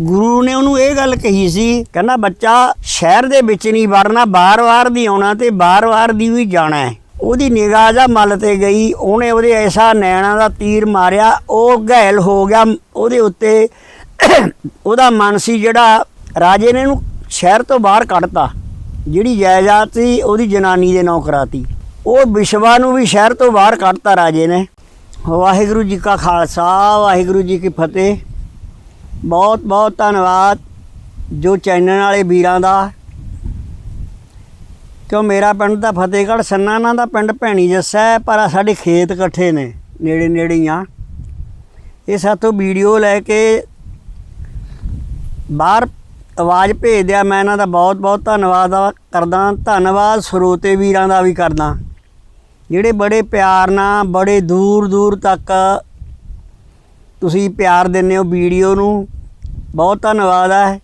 ਗੁਰੂ ਨੇ ਉਹਨੂੰ ਇਹ ਗੱਲ ਕਹੀ ਸੀ, ਕਹਿੰਦਾ ਬੱਚਾ ਸ਼ਹਿਰ ਦੇ ਵਿੱਚ ਨਹੀਂ ਵੜਨਾ ਬਾਰ-ਬਾਰ ਦੀ ਆਉਣਾ ਤੇ ਬਾਰ-ਬਾਰ ਦੀ ਵੀ ਜਾਣਾ ਹੈ। ਉਹਦੀ ਨਿਗਾਹ ਜਾ ਮੱਲ ਤੇ ਗਈ, ਉਹਨੇ ਉਹਦੇ ਐਸਾ ਨੈਣਾ ਦਾ ਤੀਰ ਮਾਰਿਆ, ਉਹ ਘਾਇਲ ਹੋ ਗਿਆ, ਉਹਦੇ ਉੱਤੇ ਉਹਦਾ ਮਨ ਸੀ ਜਿਹੜਾ ਰਾਜੇ ਨੇ ਇਹਨੂੰ ਸ਼ਹਿਰ ਤੋਂ ਬਾਹਰ ਕੱਢਤਾ, ਜਿਹੜੀ ਜਾਇਦਾਦ ਸੀ ਉਹਦੀ ਜਨਾਨੀ ਦੇ ਨਾਂ ਕਰਾਤੀ। ਉਹ ਵਿਸ਼ਵਾ ਨੂੰ ਵੀ ਸ਼ਹਿਰ ਤੋਂ ਬਾਹਰ ਕੱਢਤਾ ਰਾਜੇ ਨੇ। ਵਾਹਿਗੁਰੂ ਜੀ ਕਾ ਖਾਲਸਾ, ਵਾਹਿਗੁਰੂ ਜੀ ਕੀ ਫਤਿਹ। ਬਹੁਤ ਬਹੁਤ ਧੰਨਵਾਦ ਜੋ ਚੈਨਲ ਵਾਲੇ ਵੀਰਾਂ ਦਾ। ਕਿਉਂ ਮੇਰਾ ਪਿੰਡ ਤਾਂ ਫਤਿਹਗੜ੍ਹ ਸੰਨਾਨਾ ਦਾ ਪਿੰਡ ਭੈਣੀ ਜੱਸਾ ਹੈ, ਪਰ ਸਾਡੇ ਖੇਤ ਇਕੱਠੇ ਨੇ, ਨੇੜੇ ਨੇੜੇ ਹੀ ਆ ਇਹ ਸਾਥੋਂ ਵੀਡੀਓ ਲੈ ਕੇ ਬਾਹਰ ਆਵਾਜ਼ ਭੇਜ ਦਿਆ ਮੈਂ ਇਹਨਾਂ ਦਾ ਬਹੁਤ ਬਹੁਤ ਧੰਨਵਾਦ ਕਰਦਾ, ਧੰਨਵਾਦ ਸਰੋਤੇ ਵੀਰਾਂ ਦਾ ਵੀ ਕਰਦਾ। ਜਿਹੜੇ ਬੜੇ ਪਿਆਰ ਨਾਲ, ਬੜੇ ਦੂਰ ਦੂਰ ਤੱਕ ਤੁਸੀਂ ਪਿਆਰ ਦਿੰਦੇ ਹੋ ਵੀਡੀਓ ਨੂੰ ਬਹੁਤ ਧੰਨਵਾਦ ਹੈ।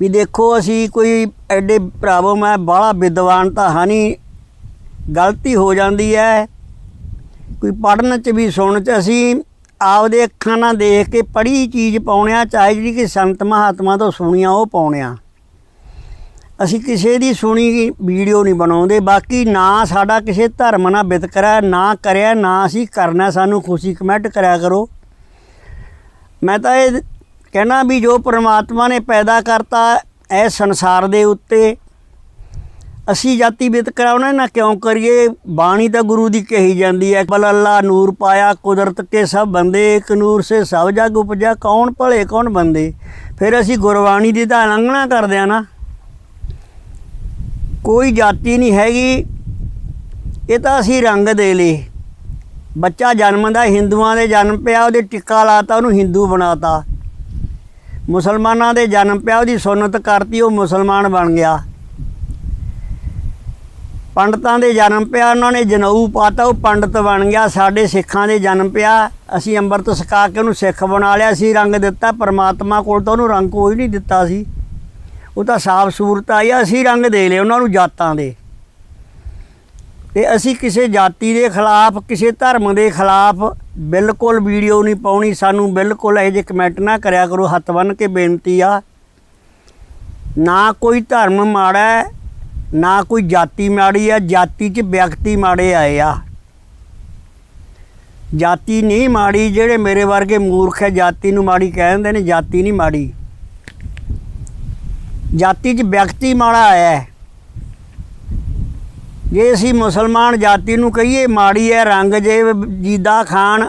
ਵੀ ਦੇਖੋ ਅਸੀਂ ਕੋਈ ਐਡੇ ਭਰਾਵੋ, ਮੈਂ ਬਾਹਲਾ ਵਿਦਵਾਨ ਤਾਂ ਹਾਂ ਨਹੀਂ ਗਲਤੀ ਹੋ ਜਾਂਦੀ ਹੈ। ਕੋਈ ਪੜਨ ਚ ਵੀ, ਸੁਣਨ ਚ ਅਸੀਂ ਆਪਦੇ ਅੱਖਾਂ ਨਾਲ ਦੇਖ ਕੇ ਪੜ੍ਹੀ ਚੀਜ਼ ਪਾਉਣਿਆ ਚਾਹੇ ਜਿਹੜੀ ਕਿ ਸੰਤ ਮਹਾਤਮਾ ਤੋਂ ਸੁਣੀਆਂ ਉਹ ਪਾਉਣਿਆ ਅਸੀਂ ਕਿਸੇ ਦੀ ਸੁਣੀ ਵੀਡੀਓ ਨਹੀਂ ਬਣਾਉਂਦੇ। ਬਾਕੀ ਨਾ ਸਾਡਾ ਕਿਸੇ ਧਰਮ ਨਾਲ ਵਿਤਕਰਾ ਨਾ ਕਰਿਆ, ਨਾ ਅਸੀਂ ਕਰਨਾ, ਸਾਨੂੰ ਖੁਸ਼ੀ ਕਮੈਂਟ ਕਰਿਆ ਕਰੋ। ਮੈਂ ਤਾਂ ਇਹ ਕਹਿਣਾ ਵੀ ਜੋ ਪ੍ਰਮਾਤਮਾ ਨੇ ਪੈਦਾ ਕਰਤਾ ਇਹ ਸੰਸਾਰ ਦੇ ਉੱਤੇ, ਅਸੀਂ ਜਾਤੀ ਵਿਤਕਰਾ ਉਹਨਾਂ ਨਾਲ ਕਿਉਂ ਕਰੀਏ? ਬਾਣੀ ਤਾਂ ਗੁਰੂ ਦੀ ਕਹੀ ਜਾਂਦੀ ਹੈ, ਬਲ ਅੱਲਾ ਨੂਰ ਪਾਇਆ, ਕੁਦਰਤ ਕੇ ਸਭ ਬੰਦੇ, ਇੱਕ ਨੂਰ ਸੇ ਸਭ ਜਗ ਉਪਜਾ ਕੌਣ ਭਲੇ, ਕੌਣ ਬੰਦੇ? ਫਿਰ ਅਸੀਂ ਗੁਰਬਾਣੀ ਦੀ ਤਾਂ ਉਲੰਘਣਾ ਕਰਦੇ ਆ ਨਾ। ਕੋਈ ਜਾਤੀ ਨਹੀਂ ਹੈਗੀ, ਇਹ ਤਾਂ ਅਸੀਂ ਰੰਗ ਦੇ ਲਏ। ਬੱਚਾ ਜਨਮਦਾ ਹਿੰਦੂਆਂ ਦੇ ਜਨਮ ਪਿਆ ਉਹਦੇ ਟਿੱਕਾ ਲਾਤਾ ਉਹਨੂੰ ਹਿੰਦੂ ਬਣਾਤਾ। ਮੁਸਲਮਾਨਾਂ ਦੇ ਜਨਮ ਪਿਆ ਉਹਦੀ ਸੁਨਤ ਕਰਤੀ ਉਹ ਮੁਸਲਮਾਨ ਬਣ ਗਿਆ। ਪੰਡਤਾਂ ਦੇ ਜਨਮ ਪਿਆ ਉਹਨਾਂ ਨੇ ਜਨਊ ਪਾਤਾ ਉਹ ਪੰਡਤ ਬਣ ਗਿਆ। ਸਾਡੇ ਸਿੱਖਾਂ ਦੇ ਜਨਮ ਪਿਆ ਅਸੀਂ ਅੰਮ੍ਰਿਤ ਛਕਾ ਕੇ ਉਹਨੂੰ ਸਿੱਖ ਬਣਾ ਲਿਆ ਸੀ ਰੰਗ ਦਿੱਤਾ ਪਰਮਾਤਮਾ ਕੋਲ ਤਾਂ ਉਹਨੂੰ ਰੰਗ ਕੋਈ ਨਹੀਂ ਦਿੱਤਾ ਸੀ। ਉਹ ਤਾਂ ਸਾਫ਼ ਸੂਰਤ ਆਈ ਆ, ਅਸੀਂ ਰੰਗ ਦੇ ਲਏ ਉਹਨਾਂ ਨੂੰ ਜਾਤਾਂ ਦੇ। ਤੇ ਅਸੀਂ ਕਿਸੇ ਜਾਤੀ ਦੇ ਖਿਲਾਫ, ਕਿਸੇ ਧਰਮ ਦੇ ਖਿਲਾਫ ਬਿਲਕੁਲ ਵੀਡੀਓ ਨਹੀਂ ਪਾਉਣੀ। ਸਾਨੂੰ ਬਿਲਕੁਲ ਇਹ ਜਿਹੇ ਕਮੈਂਟ ਨਾ ਕਰਿਆ ਕਰੋ। ਹੱਥ ਬੰਨ ਕੇ ਬੇਨਤੀ ਆ, ਨਾ ਕੋਈ ਧਰਮ ਮਾੜਾ ਹੈ, ਨਾ ਕੋਈ ਜਾਤੀ ਮਾੜੀ ਆ ਜਾਤੀ 'ਚ ਵਿਅਕਤੀ ਮਾੜੇ ਆਏ ਆ। ਜਾਤੀ ਨਹੀਂ ਮਾੜੀ ਜਿਹੜੇ ਮੇਰੇ ਵਰਗੇ ਮੂਰਖ ਹੈ, ਜਾਤੀ ਨੂੰ ਮਾੜੀ ਕਹਿੰਦੇ ਨੇ, ਜਾਤੀ ਨਹੀਂ ਮਾੜੀ। ਜਾਤੀ 'ਚ ਵਿਅਕਤੀ ਮਾੜਾ ਆਇਆ ਹੈ। ਜੇ ਅਸੀਂ ਮੁਸਲਮਾਨ ਜਾਤੀ ਨੂੰ ਕਹੀਏ, ਮਾੜੀ ਹੈ ਰੰਗਜੇਬ ਜੀਦਾ ਖਾਨ,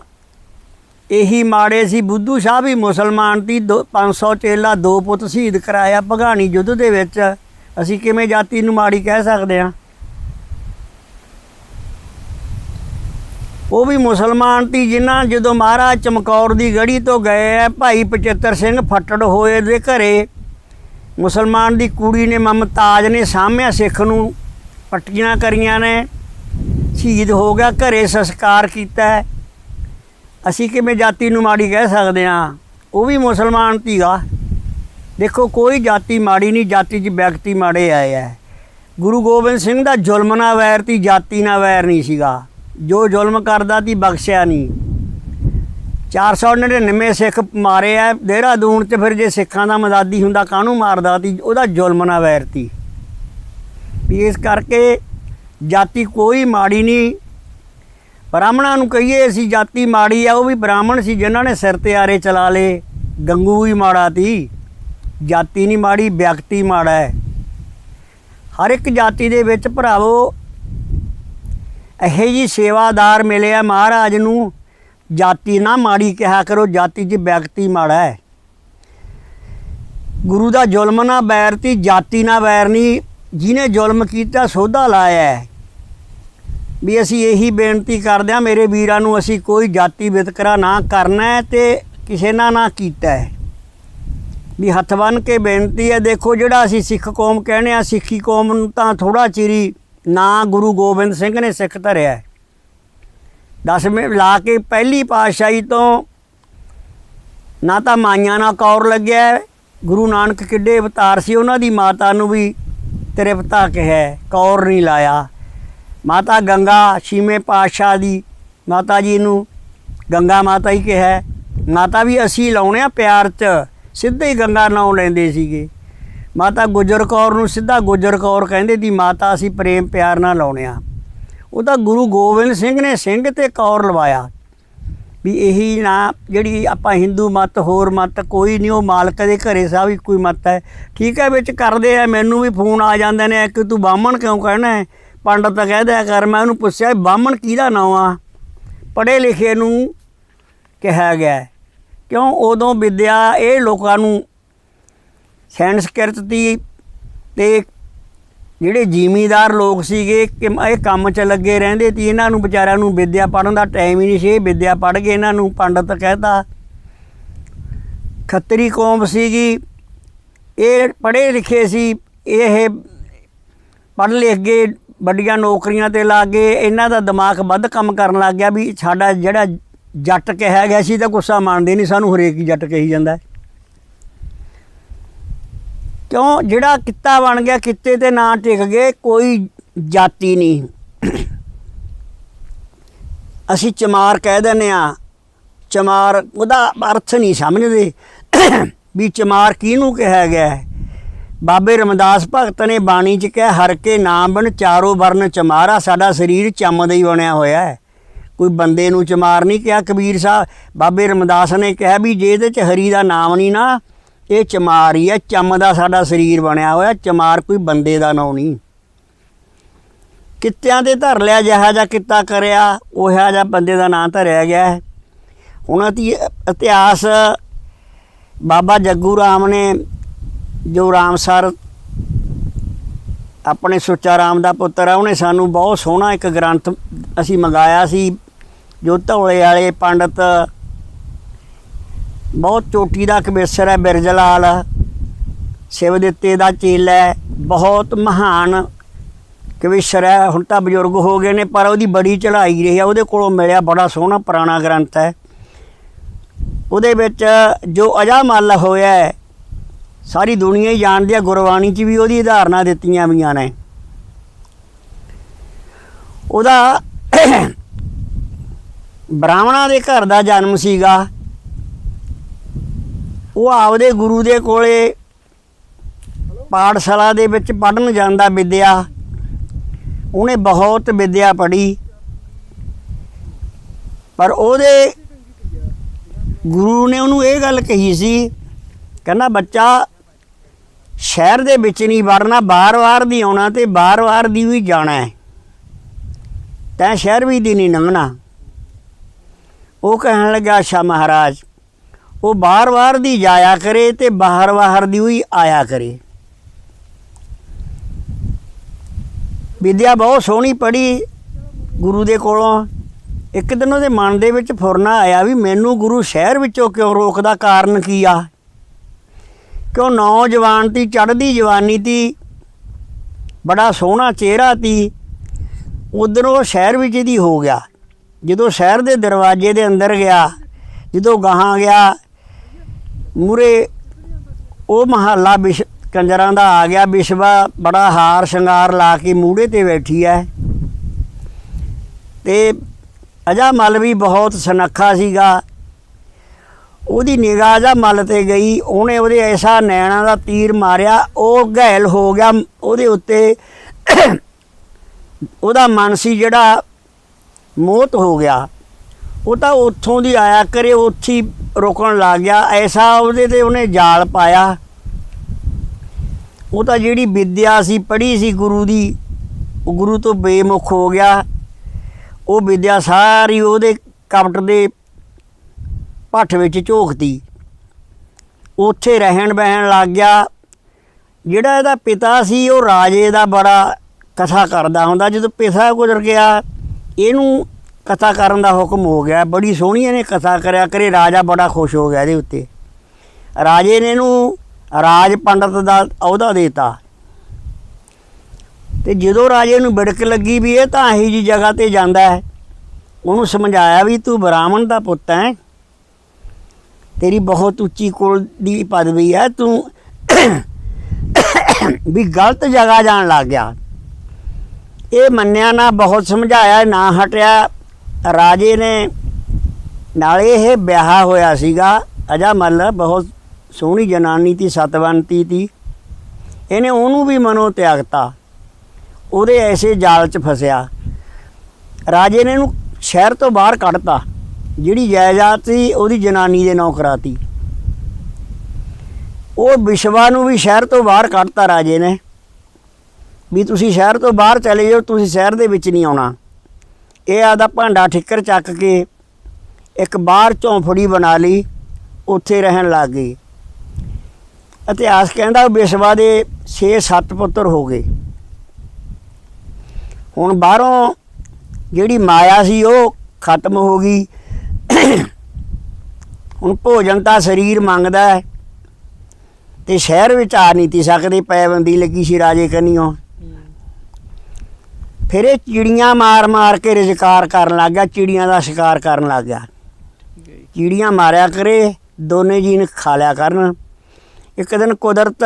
ਇਹੀ ਮਾੜੇ ਸੀ। ਬੁੱਧੂ ਸ਼ਾਹ ਵੀ ਮੁਸਲਮਾਨ ਦੀ 500 ਚੇਲਾ ਦੋ ਪੁੱਤ ਸ਼ਹੀਦ ਕਰਾਇਆ ਭਗਾਣੀ ਯੁੱਧ ਦੇ ਵਿੱਚ। ਅਸੀਂ ਕਿਵੇਂ ਜਾਤੀ ਨੂੰ ਮਾੜੀ ਕਹਿ ਸਕਦੇ ਹਾਂ? ਉਹ ਵੀ ਮੁਸਲਮਾਨ ਤੀ ਜਿਨ੍ਹਾਂ ਜਦੋਂ ਮਹਾਰਾਜ ਚਮਕੌਰ ਦੀ ਗੜੀ ਤੋਂ ਗਏ ਹੈ ਭਾਈ ਪਚਿੱਤਰ ਸਿੰਘ ਫੱਟੜ ਹੋਏ ਦੇ ਘਰੇ, ਮੁਸਲਮਾਨ ਦੀ ਕੁੜੀ ਨੇ ਮਮਤਾਜ ਨੇ ਸਾਹਮਿਆ ਸਿੱਖ ਨੂੰ। ਪੱਟੀਆਂ ਕਰੀਆਂ ਨੇ। ਸ਼ਹੀਦ ਹੋ ਗਿਆ, ਘਰੇ ਸੰਸਕਾਰ ਕੀਤਾ ਅਸੀਂ ਕਿਵੇਂ ਜਾਤੀ ਨੂੰ ਮਾੜੀ ਕਹਿ ਸਕਦੇ ਹਾਂ? ਉਹ ਵੀ ਮੁਸਲਮਾਨ ਤੀਗਾ ਦੇਖੋ, ਕੋਈ ਜਾਤੀ ਮਾੜੀ ਨਹੀਂ, ਜਾਤੀ 'ਚ ਵਿਅਕਤੀ ਮਾੜੇ ਆਏ ਆ। ਗੁਰੂ ਗੋਬਿੰਦ ਸਿੰਘ ਦਾ ਜ਼ੁਲਮ ਨਾਲ ਵੈਰ ਤੀ, ਜਾਤੀ ਨਾਲ ਵੈਰ ਨਹੀਂ ਸੀਗਾ। ਜੋ ਜ਼ੁਲਮ ਕਰਦਾ ਤੀ, ਬਖਸ਼ਿਆ ਨਹੀਂ। 499 ਸਿੱਖ ਮਾਰੇ ਆ, ਦੇਹਰਾਦੂਨ 'ਚ ਫਿਰ ਜੇ ਸਿੱਖਾਂ ਦਾ ਮਦਦੀ ਹੁੰਦਾ, ਕਾਹਨੂੰ ਮਾਰਦਾ ਤੀ? ਉਹਦਾ ਜ਼ੁਲਮ ਨਾਲ ਵੈਰ ਤੀ। ਵੀ ਇਸ ਕਰਕੇ ਜਾਤੀ ਕੋਈ ਮਾੜੀ ਨਹੀਂ। ਬ੍ਰਾਹਮਣਾਂ ਨੂੰ ਕਹੀਏ ਅਸੀਂ ਜਾਤੀ ਮਾੜੀ ਆ, ਉਹ ਵੀ ਬ੍ਰਾਹਮਣ ਸੀ ਜਿਨ੍ਹਾਂ ਨੇ ਸਿਰ ਤੇ ਆਰੇ ਚਲਾ ਲਏ। ਗੰਗੂ ਹੀ ਮਾੜਾ ਤੀ ਜਾਤੀ ਨਹੀਂ ਮਾੜੀ, ਵਿਅਕਤੀ ਮਾੜਾ ਹੈ। ਹਰ ਇੱਕ ਜਾਤੀ ਦੇ ਵਿੱਚ ਭਰਾਵੋ, ਇਹੋ ਜੀ ਸੇਵਾਦਾਰ ਮਿਲਿਆ ਮਹਾਰਾਜ ਨੂੰ। ਜਾਤੀ ਨਾ ਮਾੜੀ ਕਿਹਾ ਕਰੋ, ਜਾਤੀ 'ਚ ਵਿਅਕਤੀ ਮਾੜਾ ਹੈ। ਗੁਰੂ ਦਾ ਜ਼ੁਲਮ ਨਾ ਬੈਰ ਤੀ ਜਾਤੀ ਨਾ ਵੈਰ ਨਹੀਂ ਜਿਹਨੇ ਜ਼ੁਲਮ ਕੀਤਾ, ਸੋਧਾ ਲਾਇਆ ਵੀ ਅਸੀਂ ਇਹੀ ਬੇਨਤੀ ਕਰਦੇ ਹਾਂ, ਮੇਰੇ ਵੀਰਾਂ ਨੂੰ ਅਸੀਂ ਕੋਈ ਜਾਤੀ ਵਿਤਕਰਾ ਨਾ ਕਰਨਾ ਹੈ ਤੇ ਕਿਸੇ ਨਾਲ ਨਾ ਕੀਤਾ ਹੈ ਵੀ ਹੱਥ ਬੰਨ ਕੇ ਬੇਨਤੀ ਹੈ, ਦੇਖੋ ਜਿਹੜਾ ਅਸੀਂ ਸਿੱਖ ਕੌਮ ਕਹਿੰਦੇ ਆ ਸਿੱਖੀ ਕੌਮ ਨੂੰ ਤਾਂ ਥੋੜਾ ਚਿਰੀ ਨਾ ਗੁਰੂ ਗੋਬਿੰਦ ਸਿੰਘ ਨੇ ਸਿੱਖ ਧਰਿਆ ਹੈ। ਦਸਵੇਂ ਲਾ ਕੇ ਪਹਿਲੀ ਪਾਤਸ਼ਾਹੀ ਤੋਂ ਨਾ ਤਾਂ ਮਾਈਆਂ ਨਾਲ ਕੌਰ ਲੱਗਿਆ ਗੁਰੂ ਨਾਨਕ ਕਿੱਡੇ ਅਵਤਾਰ ਸੀ ਉਹਨਾਂ ਦੀ ਮਾਤਾ ਨੂੰ ਵੀ ਤ੍ਰਿਪਤਾ ਕਿਹਾ ਕੌਰ ਨਹੀਂ ਲਾਇਆ। ਮਾਤਾ ਗੰਗਾ ਛੀਵੇਂ ਪਾਤਸ਼ਾਹ ਦੀ ਮਾਤਾ ਜੀ ਨੂੰ ਗੰਗਾ ਮਾਤਾ ਹੀ ਕਿਹਾ ਮਾਤਾ ਵੀ ਅਸੀਂ ਲਾਉਣੇ ਆ ਪਿਆਰ 'ਚ, ਸਿੱਧੇ ਹੀ ਗੰਗਾ ਨਾਮ ਲੈਂਦੇ ਸੀਗੇ। ਮਾਤਾ ਗੁਜਰ ਕੌਰ ਨੂੰ ਸਿੱਧਾ ਗੁਜਰ ਕੌਰ ਕਹਿੰਦੇ ਦੀ ਮਾਤਾ ਅਸੀਂ ਪ੍ਰੇਮ ਪਿਆਰ ਨਾਲ ਲਾਉਣੇ ਆ। ਉਹ ਤਾਂ ਗੁਰੂ ਗੋਬਿੰਦ ਸਿੰਘ ਨੇ ਸਿੰਘ ਤੇ ਕੌਰ ਲਵਾਇਆ। ਵੀ ਇਹੀ ਨਾ ਜਿਹੜੀ ਆਪਾਂ ਹਿੰਦੂ ਮਤ, ਹੋਰ ਮਤ ਕੋਈ ਨਹੀਂ, ਉਹ ਮਾਲਕ ਦੇ ਘਰੇ ਸਭ ਹੀ ਕੋਈ ਮਤ ਹੈ। ਠੀਕ ਹੈ, ਵਿੱਚ ਕਰਦੇ ਆ, ਮੈਨੂੰ ਵੀ ਫੋਨ ਆ ਜਾਂਦੇ ਨੇ ਕਿ ਤੂੰ ਬਾਹਮਣ ਕਿਉਂ ਕਹਿਣਾ ਹੈ? ਪੰਡਤ ਤਾਂ ਕਹਿ ਦਿਆ ਕਰ, ਮੈਂ ਉਹਨੂੰ ਪੁੱਛਿਆ ਬਾਹਮਣ ਕਿਹਦਾ ਨਾਮ ਆ? ਪੜ੍ਹੇ ਲਿਖੇ ਨੂੰ ਕਿਹਾ ਗਿਆ ਕਿਉਂ? ਉਦੋਂ ਵਿਦਿਆ ਇਹ ਲੋਕਾਂ ਨੂੰ ਸੰਸਕ੍ਰਿਤ ਦੀ ਤੇ ਜਿਹੜੇ ਜ਼ਿਮੀਦਾਰ ਲੋਕ ਸੀਗੇ, ਕਿ ਇਹ ਕੰਮ 'ਚ ਲੱਗੇ ਰਹਿੰਦੇ ਸੀ ਇਹਨਾਂ ਨੂੰ ਵਿਚਾਰਿਆਂ ਨੂੰ ਵਿਦਿਆ ਪੜਨ ਦਾ ਟਾਈਮ ਹੀ ਨਹੀਂ ਸੀ। ਇਹ ਵਿਦਿਆ ਪੜ੍ਹ ਕੇ ਇਹਨਾਂ ਨੂੰ ਪੰਡਤ ਕਹਿਤਾ। ਖੱਤਰੀ ਕੌਮ ਸੀਗੀ। ਇਹ ਪੜ੍ਹੇ ਲਿਖੇ ਸੀ। ਇਹ ਪੜ੍ਹ ਲਿਖ ਕੇ ਵੱਡੀਆਂ ਨੌਕਰੀਆਂ ਤੇ ਲੱਗ ਗਏ। ਇਹਨਾਂ ਦਾ ਦਿਮਾਗ ਵੱਧ ਕੰਮ ਕਰਨ ਲੱਗ ਗਿਆ ਵੀ ਸਾਡਾ ਜਿਹੜਾ ਜੱਟ ਕਿਹਾ ਗਿਆ ਸੀ ਤਾਂ ਗੁੱਸਾ ਮੰਨਦੇ ਨਹੀਂ। ਸਾਨੂੰ ਹਰੇਕ ਹੀ ਜੱਟ ਕਹੀ ਜਾਂਦਾ। ਕਿਉਂ? ਜਿਹੜਾ ਕਿੱਤਾ ਬਣ ਗਿਆ, ਕਿੱਤੇ ਤੇ ਨਾਂ ਟਿਕ ਗਏ, ਕੋਈ ਜਾਤੀ ਨਹੀਂ। ਅਸੀਂ ਚਮਾਰ ਕਹਿ ਦਿੰਦੇ ਆ ਚਮਾਰ, ਉਹਦਾ ਅਰਥ ਨਹੀਂ ਸਮਝਦੇ। ਵੀ ਚਮਾਰ ਕਿਹਨੂੰ ਕਿਹਾ ਗਿਆ ਹੈ? ਬਾਬੇ ਰਮਦਾਸ ਭਗਤ ਨੇ ਬਾਣੀ 'ਚ ਕਿਹਾ, ਹਰ ਕੇ ਨਾਮ ਬਣ ਚਾਰੋ ਵਰਨ ਚਮਾਰਾ, ਸਾਡਾ ਸਰੀਰ ਚੰਮ ਦਾ ਹੀ ਬਣਿਆ ਹੋਇਆ ਹੈ। ਕੋਈ ਬੰਦੇ ਨੂੰ ਚਮਾਰ ਨਹੀਂ ਕਿਹਾ, ਕਬੀਰ ਸਾਹਿਬ। ਬਾਬੇ ਰਮਦਾਸ ਨੇ ਕਿਹਾ ਵੀ ਜੇ ਇਹਦੇ 'ਚ ਹਰੀ ਦਾ ਨਾਮ ਨਹੀਂ ਨਾ ਇਹ ਚਮਾਰ ਹੀ ਹੈ ਚੰਮ ਦਾ ਸਾਡਾ ਸਰੀਰ ਬਣਿਆ ਹੋਇਆ, ਚਮਾਰ ਕੋਈ ਬੰਦੇ ਦਾ ਨਾਮ ਨਹੀਂ। ਕਿੱਤਿਆਂ ਤੇ ਧਰ ਲਿਆ, ਜਿਹਾ ਜਿਹਾ ਕਿੱਤਾ ਕਰਿਆ, ਉਹੋ ਜਿਹਾ ਬੰਦੇ ਦਾ ਨਾਂ ਧਰਿਆ ਗਿਆ ਹੈ। ਹੁਣ ਦੀ ਇਤਿਹਾਸ, ਬਾਬਾ ਜੱਗੂ ਰਾਮ ਨੇ, ਜੋ ਰਾਮਸਰ ਆਪਣੇ ਸੁੱਚਾ ਰਾਮ ਦਾ ਪੁੱਤਰ ਆ, ਉਹਨੇ ਸਾਨੂੰ ਬਹੁਤ ਸੋਹਣਾ ਇੱਕ ਗ੍ਰੰਥ ਅਸੀਂ ਮੰਗਾਇਆ ਸੀ, ਜੋ ਧੌਲੇ ਵਾਲੇ ਪੰਡਤ ਬਹੁਤ ਚੋਟੀ ਦਾ ਕਬੀਸਰ ਹੈ ਬਿਰਜਲਾਲ ਸ਼ਿਵ ਦਿੱਤੇ ਦਾ ਚੇਲਾ ਹੈ, ਬਹੁਤ ਮਹਾਨ ਕਵੀਸ਼ਰ ਹੈ। ਹੁਣ ਤਾਂ ਬਜ਼ੁਰਗ ਹੋ ਗਏ ਨੇ, ਪਰ ਉਹਦੀ ਬੜੀ ਚੜ੍ਹਾਈ ਰਹੀ ਹੈ। ਉਹਦੇ ਕੋਲੋਂ ਮਿਲਿਆ ਬੜਾ ਸੋਹਣਾ ਪੁਰਾਣਾ ਗ੍ਰੰਥ ਹੈ। ਉਹਦੇ ਵਿੱਚ ਜੋ ਅਜਾਮਲ ਹੋਇਆ ਹੈ, ਸਾਰੀ ਦੁਨੀਆ ਹੀ ਜਾਣਦੀ ਹੈ, ਗੁਰਬਾਣੀ 'ਚ ਵੀ ਉਹਦੀ ਉਦਾਹਰਨਾਂ ਦਿੱਤੀਆਂ ਵੀਆਂ ਨੇ। ਉਹਦਾ ਬ੍ਰਾਹਮਣਾਂ ਦੇ ਘਰ ਦਾ ਜਨਮ ਸੀਗਾ। ਉਹ ਆਪਦੇ ਗੁਰੂ ਦੇ ਕੋਲੇ ਪਾਠਸ਼ਾਲਾ ਦੇ ਵਿੱਚ ਪੜਨ ਜਾਂਦਾ ਵਿਦਿਆ। ਉਹਨੇ ਬਹੁਤ ਵਿਦਿਆ ਪੜ੍ਹੀ। ਪਰ ਉਹਦੇ ਗੁਰੂ ਨੇ ਉਹਨੂੰ ਇਹ ਗੱਲ ਕਹੀ ਸੀ, ਕਹਿੰਦਾ ਬੱਚਾ, ਸ਼ਹਿਰ ਦੇ ਵਿੱਚ ਨਹੀਂ ਵੜਨਾ, ਬਾਰ-ਬਾਰ ਦੀ ਆਉਣਾ ਤੇ ਬਾਰ-ਬਾਰ ਦੀ ਵੀ ਜਾਣਾ ਹੈ। ਤੈਂ ਸ਼ਹਿਰ ਵੀ ਦੀ ਨਹੀਂ ਲੰਘਣਾ। ਉਹ ਕਹਿਣ ਲੱਗਾ, ਅੱਛਾ ਮਹਾਰਾਜ ਉਹ ਬਾਰ-ਬਾਰ ਦੀ ਜਾਇਆ ਕਰੇ ਤੇ ਬਾਹਰ-ਬਾਹਰ ਦੀ ਵੀ ਆਇਆ ਕਰੇ। ਵਿਦਿਆ ਬਹੁਤ ਸੋਹਣੀ ਪੜ੍ਹੀ ਗੁਰੂ ਦੇ ਕੋਲੋਂ। ਇੱਕ ਦਿਨ ਉਹਦੇ ਮਨ ਦੇ ਵਿੱਚ ਫੁਰਨਾ ਆਇਆ ਵੀ ਮੈਨੂੰ ਗੁਰੂ ਸ਼ਹਿਰ ਵਿੱਚੋਂ ਕਿਉਂ ਰੋਕਦਾ, ਕਾਰਨ ਕੀ ਆ? ਕਿਉਂ ਨੌਜਵਾਨ ਤੀ, ਚੜ੍ਹਦੀ ਜਵਾਨੀ ਤੀ, ਬੜਾ ਸੋਹਣਾ ਚਿਹਰਾ ਤੀ। ਉਧਰੋਂ ਸ਼ਹਿਰ ਵਿੱਚ ਦੀ ਹੋ ਗਿਆ। ਜਦੋਂ ਸ਼ਹਿਰ ਦੇ ਦਰਵਾਜ਼ੇ ਦੇ ਅੰਦਰ ਗਿਆ, ਜਦੋਂ ਗਾਹਾਂ ਗਿਆ ਮੂਰੇ ਉਹ ਮਹੱਲਾ ਵਿਸ਼ ਕੰਜਰਾਂ ਦਾ ਆ ਗਿਆ ਵਿਸ਼ਵਾ ਬੜਾ ਹਾਰ ਸ਼ਿੰਗਾਰ ਲਾ ਕੇ ਮੂੜੇ ਤੇ ਬੈਠੀ ਐ। ਤੇ ਅਜਾ ਮਲ ਵੀ ਬਹੁਤ ਸੁਨੱਖਾ ਸੀਗਾ। ਉਹਦੀ ਨਿਗਾਹ ਜਾ ਮਲ ਤੇ ਗਈ, ਉਹਨੇ ਉਹਦੇ ਐਸਾ ਨੈਣਾ ਦਾ ਤੀਰ ਮਾਰਿਆ, ਉਹ ਘਾਇਲ ਹੋ ਗਿਆ, ਉਹਦੇ ਉੱਤੇ ਉਹਦਾ ਮਨ ਸੀ ਜਿਹੜਾ ਮੋਹਤ ਹੋ ਗਿਆ। ਉਹ ਤਾਂ ਉੱਥੋਂ ਦੀ ਆਇਆ ਕਰੇ, ਉੱਥੇ ਹੀ ਰੁਕਣ ਲੱਗ ਗਿਆ। ਐਸਾ ਉਹਦੇ ਤੇ ਉਹਨੇ ਜਾਲ ਪਾਇਆ। ਉਹ ਤਾਂ ਜਿਹੜੀ ਵਿਦਿਆ ਸੀ, ਪੜ੍ਹੀ ਸੀ ਗੁਰੂ ਦੀ, ਉਹ ਗੁਰੂ ਤੋਂ ਬੇਮੁਖ ਹੋ ਗਿਆ। ਉਹ ਵਿਦਿਆ ਸਾਰੀ ਉਹਦੇ ਕਪਟ ਦੇ ਭੱਠ ਵਿੱਚ ਝੋਕਤੀ। ਉੱਥੇ ਰਹਿਣ ਬਹਿਣ ਲੱਗ ਗਿਆ। ਜਿਹੜਾ ਇਹਦਾ ਪਿਤਾ ਸੀ, ਉਹ ਰਾਜੇ ਦਾ ਬੜਾ ਕਥਾ ਕਰਦਾ ਹੁੰਦਾ। ਜਦੋਂ ਪਿਤਾ ਗੁਜ਼ਰ ਗਿਆ, ਇਹਨੂੰ ਕਥਾ ਕਰਨ ਦਾ ਹੁਕਮ ਹੋ ਗਿਆ। ਬੜੀ ਸੋਹਣੀ ਇਹਨੇ ਕਥਾ ਕਰਿਆ ਕਰੇ, ਰਾਜਾ ਬੜਾ ਖੁਸ਼ ਹੋ ਗਿਆ ਇਹਦੇ ਉੱਤੇ। ਰਾਜੇ ਨੇ ਇਹਨੂੰ ਰਾਜ ਪੰਡਤ ਦਾ ਅਹੁਦਾ ਦੇਤਾ। ਤੇ ਜਦੋਂ ਰਾਜੇ ਨੂੰ ਬਿੜਕ ਲੱਗੀ ਵੀ ਇਹ ਤਾਂ ਇਹੀ ਜੀ ਜਗ੍ਹਾ ਤੇ ਜਾਂਦਾ ਹੈ, ਉਹਨੂੰ ਸਮਝਾਇਆ ਵੀ ਤੂੰ ਬ੍ਰਾਹਮਣ ਦਾ ਪੁੱਤ ਹੈ। ਤੇਰੀ ਬਹੁਤ ਉੱਚੀ ਕੁਲ ਦੀ ਪਦਵੀ ਹੈ, ਤੂੰ ਵੀ ਗਲਤ ਜਗ੍ਹਾ ਜਾਣ ਲੱਗ ਗਿਆ। ਇਹ ਮੰਨਿਆ ਨਾ, ਬਹੁਤ ਸਮਝਾਇਆ, ਨਾ ਹਟਿਆ ਰਾਜੇ ਨੇ ਨਾਲੇ ਇਹ ਵਿਆਹ ਹੋਇਆ ਸੀਗਾ। ਅਜਾ ਮੱਲ ਬਹੁਤ ਸੋਹਣੀ ਜਨਾਨੀ ਤੀ, ਸਤਵੰਤੀ ਤੀ। ਇਹਨੇ ਉਹਨੂੰ ਵੀ ਮਨੋਂ ਤਿਆਗਤਾ। ਉਹਦੇ ਐਸੇ ਜਾਲ 'ਚ ਫਸਿਆ। ਰਾਜੇ ਨੇ ਇਹਨੂੰ ਸ਼ਹਿਰ ਤੋਂ ਬਾਹਰ ਕੱਢਤਾ। ਜਿਹੜੀ ਜਾਇਦਾਦ ਸੀ, ਉਹਦੀ ਜਨਾਨੀ ਦੇ ਨਾਂ ਕਰਾਤੀ। ਉਹ ਵਿਸ਼ਵਾ ਨੂੰ ਵੀ ਸ਼ਹਿਰ ਤੋਂ ਬਾਹਰ ਕੱਢਤਾ ਰਾਜੇ ਨੇ। ਵੀ ਤੁਸੀਂ ਸ਼ਹਿਰ ਤੋਂ ਬਾਹਰ ਚਲੇ ਜਾਓ, ਤੁਸੀਂ ਸ਼ਹਿਰ ਦੇ ਵਿੱਚ ਨਹੀਂ ਆਉਣਾ। ਇਹ ਆਦਾ ਭਾਂਡਾ ਠਿੱਕਰ ਚੱਕ ਕੇ ਇੱਕ ਬਾਹਰ ਝੌਂਫੜੀ ਬਣਾ ਲਈ, ਉੱਥੇ ਰਹਿਣ ਲੱਗ ਗਈ। ਇਤਿਹਾਸ ਕਹਿੰਦਾ ਵਿਸ਼ਵਾ ਦੇ 6-7 ਪੁੱਤਰ ਹੋ ਗਏ। ਹੁਣ ਬਾਹਰੋਂ ਜਿਹੜੀ ਮਾਇਆ ਸੀ ਉਹ ਖਤਮ ਹੋ ਗਈ। ਹੁਣ ਭੋਜਨ ਤਾਂ ਸਰੀਰ ਮੰਗਦਾ ਹੈ ਤੇ ਸ਼ਹਿਰ ਵਿੱਚ ਆ ਨਹੀਂ ਤੀ ਸਕਦੇ ਪੈਬੰਦੀ ਲੱਗੀ ਸੀ ਰਾਜੇ ਕੰਨੀਓ। ਫਿਰ ਇਹ ਚਿੜੀਆਂ ਮਾਰ-ਮਾਰ ਕੇ ਰੁਜ਼ਗਾਰ ਕਰਨ ਲੱਗ ਗਿਆ, ਚਿੜੀਆਂ ਦਾ ਸ਼ਿਕਾਰ ਕਰਨ ਲੱਗ ਗਿਆ। ਚਿੜੀਆਂ ਮਾਰਿਆ ਕਰੇ, ਦੋਨੇ ਜੀਨ ਖਾ ਲਿਆ ਕਰਨ। ਇੱਕ ਦਿਨ ਕੁਦਰਤ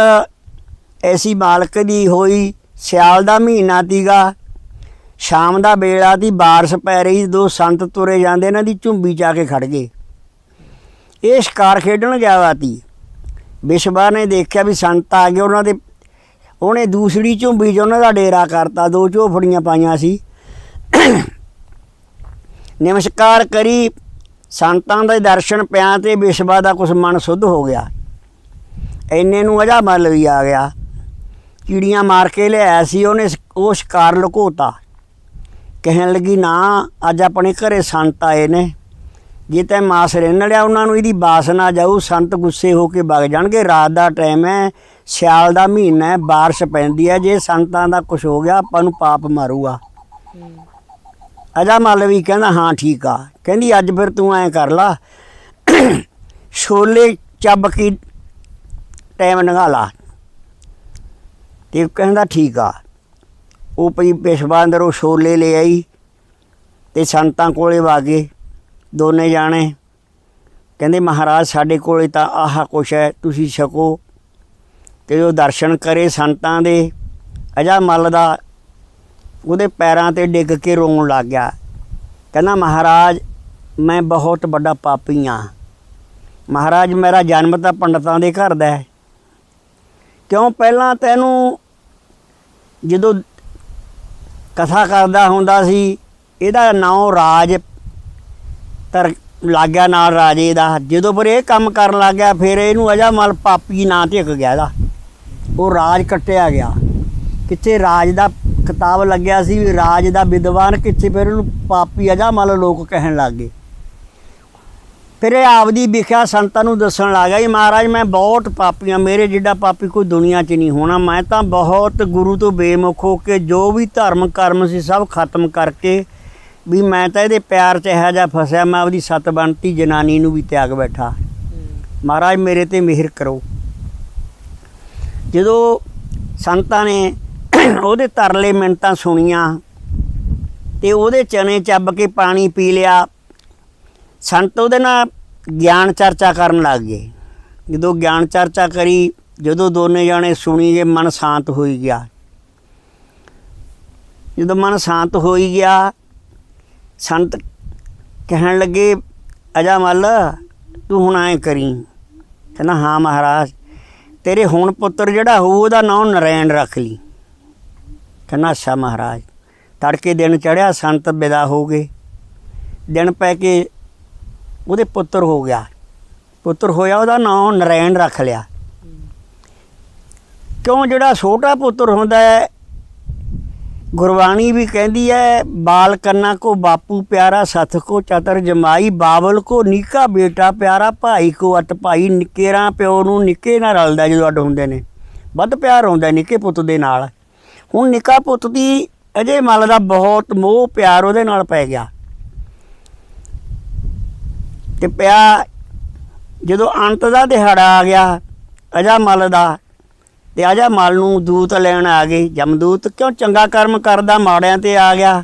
ਐਸੀ ਮਾਲਕ ਦੀ ਹੋਈ, ਸਿਆਲ ਦਾ ਮਹੀਨਾ ਤੀਗਾ, ਸ਼ਾਮ ਦਾ ਵੇਲਾ ਦੀ ਬਾਰਿਸ਼ ਪੈ ਰਹੀ, ਦੋ ਸੰਤ ਤੁਰੇ ਜਾਂਦੇ, ਇਹਨਾਂ ਦੀ ਝੁੰਬੀ ਚਾ ਕੇ ਖੜ ਗਏ। ਇਹ ਸ਼ਿਕਾਰ ਖੇਡਣ ਗਿਆ ਵਾ ਤੀ। ਵਿਸ਼ਵਾ ਨੇ ਦੇਖਿਆ ਵੀ ਸੰਤ ਆ ਗਏ, ਉਹਨਾਂ ਦੇ ਉਹਨੇ ਦੂਸਰੀ ਝੁੰਬੀ 'ਚ ਉਹਨਾਂ ਦਾ ਡੇਰਾ ਕਰਤਾ, ਦੋ ਝੋਫੜੀਆਂ ਪਾਈਆਂ ਸੀ। ਨਮਸਕਾਰ ਕਰੀ, ਸੰਤਾਂ ਦੇ ਦਰਸ਼ਨ ਪਿਆ ਤੇ ਵਿਸ਼ਵਾ ਦਾ ਕੁਛ ਮਨ ਸੁੱਧ ਹੋ ਗਿਆ। ਐਨੇ ਨੂੰ ਅਜਾ ਮਲ ਵੀ ਆ ਗਿਆ। ਕੀੜੀਆਂ ਮਾਰ ਕੇ ਲਿਆਇਆ ਸੀ, ਉਹਨੇ ਉਹ ਸ਼ਿਕਾਰ ਲੁਕੋਤਾ। ਕਹਿਣ ਲੱਗੀ, ਨਾ, ਅੱਜ ਆਪਣੇ ਘਰੇ ਸੰਤ ਆਏ ਨੇ। ਜੇ ਤੈ ਮਾਸ ਰਿੰਨ ਲਿਆ, ਉਹਨਾਂ ਨੂੰ ਇਹਦੀ ਬਾਸ ਨਾ ਜਾਊ, ਸੰਤ ਗੁੱਸੇ ਹੋ ਕੇ ਵਗ ਜਾਣਗੇ। ਰਾਤ ਦਾ ਟਾਈਮ ਹੈ ਸਿਆਲ ਦਾ ਮਹੀਨਾ ਹੈ, ਬਾਰਿਸ਼ ਪੈਂਦੀ ਹੈ, ਜੇ ਸੰਤਾਂ ਦਾ ਕੁਝ ਹੋ ਗਿਆ, ਆਪਾਂ ਨੂੰ ਪਾਪ ਮਾਰੂਗਾ। ਅਜਾ ਮੱਲ ਵੀ ਕਹਿੰਦਾ, ਹਾਂ, ਠੀਕ ਆ। ਕਹਿੰਦੀ, ਅੱਜ ਫਿਰ ਤੂੰ ਐਂ ਕਰ ਲਾ, ਛੋਲੇ ਚੱਬ ਕੀ ਟਾਈਮ ਲੰਘਾ ਲਾ। ਤੇ ਕਹਿੰਦਾ, ਠੀਕ ਆ। ਉਹ ਪਈ ਪੇਸ਼ਵਾ ਅੰਦਰੋਂ ਛੋਲੇ ਲੈ ਆਈ ਤੇ ਸੰਤਾਂ ਕੋਲੇ ਵਾਗੇ ਦੋਨੇ ਜਾਣੇ। ਕਹਿੰਦੇ, ਮਹਾਰਾਜ, ਸਾਡੇ ਕੋਲੇ ਤਾਂ ਆਹ ਕੁਛ ਹੈ, ਤੁਸੀਂ ਛਕੋ। ਤੇ ਉਹ ਦਰਸ਼ਨ ਕਰੇ ਸੰਤਾਂ ਦੇ, ਅਜਾ ਮੱਲ ਦਾ ਉਹਦੇ ਪੈਰਾਂ ਤੇ ਡਿੱਗ ਕੇ ਰੋਣ ਲੱਗ ਗਿਆ। ਕਹਿੰਦਾ, ਮਹਾਰਾਜ, ਮੈਂ ਬਹੁਤ ਵੱਡਾ ਪਾਪੀ ਹਾਂ ਮਹਾਰਾਜ, ਮੇਰਾ ਜਨਮ ਤਾਂ ਪੰਡਤਾਂ ਦੇ ਘਰ ਦਾ ਹੈ। ਕਿਉਂ ਪਹਿਲਾਂ ਤੈਨੂੰ ਜਦੋਂ ਕਥਾ ਕਰਦਾ ਹੁੰਦਾ ਸੀ, ਇਹਦਾ ਨਾਂ ਰਾਜ ਤਰ ਲੱਗਿਆ ਨਾਲ ਰਾਜੇ ਦਾ। ਜਦੋਂ ਪਰ ਇਹ ਕੰਮ ਕਰਨ ਲੱਗ ਗਿਆ, ਫਿਰ ਇਹਨੂੰ ਅਜਾ ਮਲ ਪਾਪੀ ਨਾਂ ਧਿਕ ਗਿਆ ਇਹਦਾ। ਉਹ ਰਾਜ ਕੱਟਿਆ ਗਿਆ। ਕਿੱਥੇ ਰਾਜ ਦਾ ਕਿਤਾਬ ਲੱਗਿਆ ਸੀ ਵੀ ਰਾਜ ਦਾ ਵਿਦਵਾਨ ਕਿੱਥੇ ਫਿਰ ਉਹਨੂੰ ਪਾਪੀ ਅਜਾ ਮਲ ਲੋਕ ਕਹਿਣ ਲੱਗ ਗਏ। ਫਿਰ ਇਹ ਆਪਦੀ ਵਿਖਿਆ ਸੰਤਾਂ ਨੂੰ ਦੱਸਣ ਲੱਗਾ ਜੀ ਮਹਾਰਾਜ ਮੈਂ ਬਹੁਤ ਪਾਪੀ ਹਾਂ ਮੇਰੇ ਜਿੱਡਾ ਪਾਪੀ ਕੋਈ ਦੁਨੀਆ 'ਚ ਨਹੀਂ ਹੋਣਾ। ਮੈਂ ਤਾਂ ਬਹੁਤ ਗੁਰੂ ਤੋਂ ਬੇਮੁਖ ਹੋ ਕੇ ਜੋ ਵੀ ਧਰਮ ਕਰਮ ਸੀ ਸਭ ਖਤਮ ਕਰਕੇ ਵੀ ਮੈਂ ਤਾਂ ਇਹਦੇ ਪਿਆਰ 'ਚ ਇਹੋ ਜਿਹਾ ਫਸਿਆ ਮੈਂ ਆਪਦੀ ਸਤਬੰਤੀ ਜਨਾਨੀ ਨੂੰ ਵੀ ਤਿਆਗ ਬੈਠਾ। ਮਹਾਰਾਜ ਮੇਰੇ ਤੇ ਮਿਹਰ ਕਰੋ। ਜਦੋਂ ਸੰਤਾਂ ਨੇ ਉਹਦੇ ਤਰਲੇ ਮਿੰਟਾਂ ਸੁਣੀਆਂ ਤੇ ਉਹਦੇ ਚਨੇ ਚੱਬ ਕੇ ਪਾਣੀ ਪੀ ਲਿਆ, ਸੰਤ ਉਹਦੇ ਨਾਲ ਗਿਆਨ ਚਰਚਾ ਕਰਨ ਲੱਗ ਗਏ। ਜਦੋਂ ਗਿਆਨ ਚਰਚਾ ਕਰੀ, ਜਦੋਂ ਦੋਨੇ ਜਾਣੇ ਸੁਣੀ ਗਏ, ਮਨ ਸ਼ਾਂਤ ਹੋਈ ਗਿਆ। ਜਦੋਂ ਮਨ ਸ਼ਾਂਤ ਹੋਈ ਗਿਆ, ਸੰਤ ਕਹਿਣ ਲੱਗੇ, ਅਜਾ ਮੱਲ, ਤੂੰ ਹੁਣ ਐ ਕਰੀ। ਕਹਿੰਦਾ, ਹਾਂ ਮਹਾਰਾਜ। ਤੇਰੇ ਹੁਣ ਪੁੱਤਰ ਜਿਹੜਾ ਹੋਊ, ਉਹਦਾ ਨਾਮ ਨਰੈਣ ਰੱਖ ਲਈ। ਕਹਿੰਦਾ, ਅੱਛਾ ਮਹਾਰਾਜ, ਤੜਕੇ ਦਿਨ ਚੜਿਆ ਸੰਤ ਵਿਦਾ ਹੋ ਗਏ। ਦਿਨ ਪੈ ਕੇ ਉਹਦੇ ਪੁੱਤਰ ਹੋ ਗਿਆ। ਪੁੱਤਰ ਹੋਇਆ, ਉਹਦਾ ਨਾਮ ਨਰੈਣ ਰੱਖ ਲਿਆ। ਕਿਉਂ ਜਿਹੜਾ ਛੋਟਾ ਪੁੱਤਰ ਹੁੰਦਾ ਹੈ ਗੁਰਬਾਣੀ ਵੀ ਕਹਿੰਦੀ ਹੈ, ਬਾਲ ਕੰਨਾ ਕੋ ਬਾਪੂ ਪਿਆਰਾ, ਸਥ ਕੋ ਚਤਰ ਜਮਾਈ ਬਾਬਲ ਕੋ ਨਿੱਕਾ ਬੇਟਾ ਪਿਆਰਾ, ਭਾਈ ਕੋ ਅਟ ਭਾਈ, ਨਿੱਕੇਰਾ ਪਿਓ ਨੂੰ ਨਿੱਕੇ ਨਾਲ ਰਲਦਾ ਜਦੋਂ ਅੱਡ ਹੁੰਦੇ ਨੇ। ਵੱਧ ਪਿਆਰ ਹੁੰਦਾ ਨਿੱਕੇ ਪੁੱਤ ਦੇ ਨਾਲ। ਹੁਣ ਨਿੱਕਾ ਪੁੱਤ ਦੀ ਅਜੇ ਮਲ ਦਾ ਬਹੁਤ ਮੋਹ, ਪਿਆਰ ਉਹਦੇ ਨਾਲ ਪੈ ਗਿਆ। ਤੇ ਪਿਆ ਜਦੋਂ ਅੰਤ ਦਾ ਦਿਹਾੜਾ ਆ ਗਿਆ, ਅਜਾ ਮਲ ਦਾ ਤੇ ਅਜਾ ਮਲ ਨੂੰ ਦੂਤ ਲੈਣ ਆ ਗਏ ਜਮਦੂਤ, ਕਿਉਂ ਚੰਗਾ ਕਰਮ ਕਰਦਾ ਮਾੜਿਆਂ ਤੇ ਆ ਗਿਆ?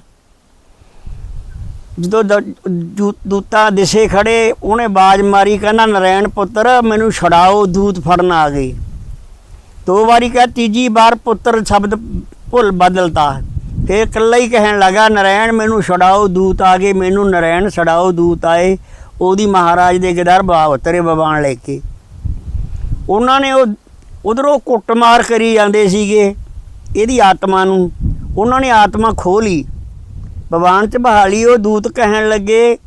ਜਦੋਂ ਦ- ਦੂ- ਦਿਸੇ ਖੜੇ, ਉਹਨੇ ਬਾਜ ਮਾਰੀ, ਕਹਿੰਦਾ, ਨਰੈਣ ਪੁੱਤਰ, ਮੈਨੂੰ ਛਡਾਓ, ਦੂਤ ਫੜਨ ਆ ਗਏ ਦੋ ਵਾਰੀ ਕਿਹਾ, ਤੀਜੀ ਵਾਰ ਪੁੱਤਰ ਸ਼ਬਦ ਭੁੱਲ ਬਦਲਤਾ। ਫੇਰ ਇਕੱਲਾ ਹੀ ਕਹਿਣ ਲੱਗਾ, ਨਰੈਣ, ਮੈਨੂੰ ਛਡਾਓ, ਦੂਤ ਆ ਗਏ, ਮੈਨੂੰ ਨਰੈਣ ਛਡਾਓ, ਦੂਤ ਆਏ। ਉਹਦੀ ਮਹਾਰਾਜ ਦੇ ਗਿਦਰ ਬਾਹ ਉਤਰੇ ਬਵਾਨ ਲੈ ਕੇ। ਉਹਨਾਂ ਨੇ ਉਹ ਉਧਰੋਂ ਕੁੱਟਮਾਰ ਕਰੀ ਜਾਂਦੇ ਸੀਗੇ ਇਹਦੀ ਆਤਮਾ ਨੂੰ। ਉਹਨਾਂ ਨੇ ਆਤਮਾ ਖੋਹ ਲਈ। ਭਗਵਾਨ ਚ ਬਹਾਲੀ ਉਹ ਦੂਤ ਕਹਿਣ ਲੱਗੇ,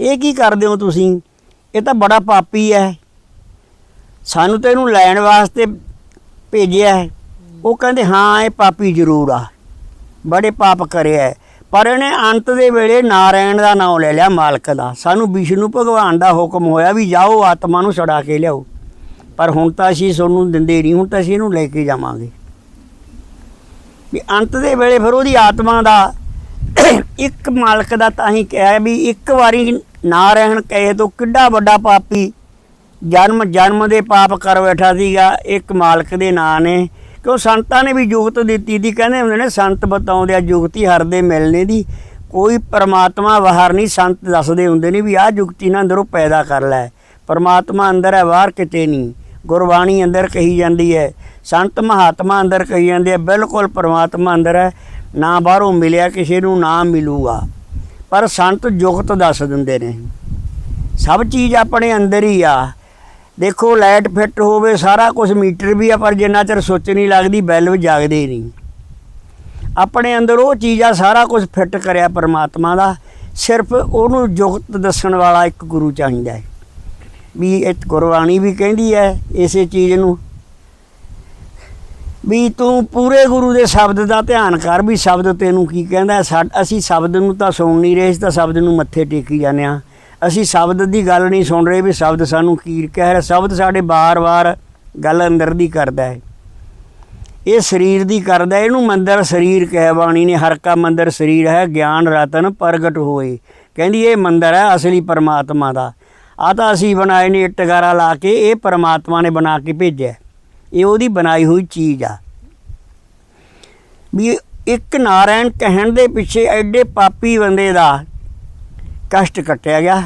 ਇਹ ਕੀ ਕਰਦੇ ਹੋ ਤੁਸੀਂ? ਇਹ ਤਾਂ ਬੜਾ ਪਾਪੀ ਹੈ। ਸਾਨੂੰ ਤਾਂ ਇਹਨੂੰ ਲੈਣ ਵਾਸਤੇ ਭੇਜਿਆ ਹੈ। ਉਹ ਕਹਿੰਦੇ, ਹਾਂ, ਇਹ ਪਾਪੀ ਜ਼ਰੂਰ ਆ। ਬੜੇ ਪਾਪ ਕਰਿਆ ਹੈ। ਪਰ ਇਹਨੇ ਅੰਤ ਦੇ ਵੇਲੇ ਨਾਰਾਇਣ ਦਾ ਨਾਮ ਲੈ ਲਿਆ, ਮਾਲਕ ਦਾ। ਸਾਨੂੰ ਵਿਸ਼ਨੂੰ ਭਗਵਾਨ ਦਾ ਹੁਕਮ ਹੋਇਆ ਵੀ ਜਾਓ, ਆਤਮਾ ਨੂੰ ਛੜਾ ਕੇ ਲਿਆਓ। ਪਰ ਹੁਣ ਤਾਂ ਅਸੀਂ ਤੁਹਾਨੂੰ ਦਿੰਦੇ ਨਹੀਂ, ਹੁਣ ਤਾਂ ਅਸੀਂ ਇਹਨੂੰ ਲੈ ਕੇ ਜਾਵਾਂਗੇ। ਵੀ ਅੰਤ ਦੇ ਵੇਲੇ ਫਿਰ ਉਹਦੀ ਆਤਮਾ ਦਾ ਇੱਕ ਮਾਲਕ ਦਾ ਤਾਂ ਹੀ ਕਿਹਾ ਵੀ ਇੱਕ ਵਾਰੀ ਨਾ ਰਹਿਣ, ਕਹੇ ਤੋਂ ਕਿੱਡਾ ਵੱਡਾ ਪਾਪੀ ਜਨਮ ਜਨਮ ਦੇ ਪਾਪ ਕਰ ਬੈਠਾ ਸੀਗਾ, ਇੱਕ ਮਾਲਕ ਦੇ ਨਾਂ ਨੇ। ਕਿ ਉਹ ਸੰਤਾਂ ਨੇ ਵੀ ਜੁਗਤ ਦਿੱਤੀ ਦੀ ਕਹਿੰਦੇ ਹੁੰਦੇ ਨੇ ਸੰਤ ਬਤਾਉਂਦੇ ਆ, ਜੁਗਤੀ ਹਰ ਦੇ ਮਿਲਣੇ ਦੀ ਕੋਈ ਪਰਮਾਤਮਾ ਬਾਹਰ ਨਹੀਂ, ਸੰਤ ਦੱਸਦੇ ਹੁੰਦੇ ਨੇ ਵੀ ਆਹ ਜੁਗਤੀ ਨਾ ਅੰਦਰੋਂ ਪੈਦਾ ਕਰ ਲੈ। ਪਰਮਾਤਮਾ ਅੰਦਰ ਹੈ, ਬਾਹਰ ਕਿਤੇ ਨਹੀਂ। ਗੁਰਬਾਣੀ ਅੰਦਰ ਕਹੀ ਜਾਂਦੀ ਹੈ। ਸੰਤ ਮਹਾਤਮਾ ਅੰਦਰ ਕਹੀ ਜਾਂਦੇ ਆ, ਬਿਲਕੁਲ ਪਰਮਾਤਮਾ ਅੰਦਰ ਹੈ। ਨਾ ਬਾਹਰੋਂ ਮਿਲਿਆ ਕਿਸੇ ਨੂੰ, ਨਾ ਮਿਲੂਗਾ। ਪਰ ਸੰਤ ਜੁਗਤ ਦੱਸ ਦਿੰਦੇ ਨੇ। ਸਭ ਚੀਜ਼ ਆਪਣੇ ਅੰਦਰ ਹੀ ਆ। ਦੇਖੋ, ਲਾਈਟ ਫਿੱਟ ਹੋਵੇ, ਸਾਰਾ ਕੁਝ ਮੀਟਰ ਵੀ ਆ, ਪਰ ਜਿੰਨਾ ਚਿਰ ਸੁੱਚ ਨਹੀਂ ਲੱਗਦੀ ਬੈਲ ਵੀ ਜਾਗਦੇ ਨਹੀਂ। ਆਪਣੇ ਅੰਦਰ ਉਹ ਚੀਜ਼ ਆ, ਸਾਰਾ ਕੁਝ ਫਿੱਟ ਕਰਿਆ ਪਰਮਾਤਮਾ ਦਾ। ਸਿਰਫ ਉਹਨੂੰ ਜੁਗਤ ਦੱਸਣ ਵਾਲਾ ਇੱਕ ਗੁਰੂ ਚਾਹੀਦਾ ਹੈ। ਵੀ ਇਹ ਗੁਰਬਾਣੀ ਵੀ ਕਹਿੰਦੀ ਹੈ ਇਸੇ ਚੀਜ਼ ਨੂੰ। ਵੀ ਤੂੰ ਪੂਰੇ ਗੁਰੂ ਦੇ ਸ਼ਬਦ ਦਾ ਧਿਆਨ ਕਰ ਵੀ ਸ਼ਬਦ ਤੈਨੂੰ ਕੀ ਕਹਿੰਦਾ ਸਾ- ਅਸੀਂ ਸ਼ਬਦ ਨੂੰ ਤਾਂ ਸੁਣ ਨਹੀਂ ਰਹੇ ਅਸੀਂ ਤਾਂ ਸ਼ਬਦ ਨੂੰ ਮੱਥੇ ਟੇਕੀ ਜਾਂਦੇ ਆ ਅਸੀਂ ਸ਼ਬਦ ਦੀ ਗੱਲ ਨਹੀਂ ਸੁਣ ਰਹੇ ਵੀ ਸ਼ਬਦ ਸਾਨੂੰ ਕੀ ਕਹਿ ਰਿਹਾ। ਸ਼ਬਦ ਸਾਡੇ ਬਾਰ-ਬਾਰ ਗੱਲ ਅੰਦਰ ਦੀ ਕਰਦਾ ਹੈ। ਇਹ ਸਰੀਰ ਦੀ ਕਰਦਾ ਇਹਨੂੰ ਮੰਦਰ ਸਰੀਰ ਕਹਿ ਬਾਣੀ ਨੇ, ਹਰ ਕਾ ਮੰਦਰ ਸਰੀਰ ਹੈ, ਗਿਆਨ ਰਤਨ ਪ੍ਰਗਟ ਹੋਏ। ਕਹਿੰਦੀ ਇਹ ਮੰਦਰ ਹੈ, ਅਸਲੀ ਪਰਮਾਤਮਾ ਦਾ। ਆ ਤਾਂ ਅਸੀਂ ਬਣਾਏ ਨੇ ਟਗਾਰਾ ਲਾ ਕੇ, ਇਹ ਪਰਮਾਤਮਾ ਨੇ ਬਣਾ ਕੇ ਭੇਜਿਆ ਇਹ ਉਹਦੀ ਬਣਾਈ ਹੋਈ ਚੀਜ਼ ਆ। ਵੀ ਇੱਕ ਨਾਰਾਇਣ ਕਹਿਣ ਦੇ ਪਿੱਛੇ ਐਡੇ ਪਾਪੀ ਬੰਦੇ ਦਾ ਕਸ਼ਟ ਕੱਟਿਆ ਗਿਆ।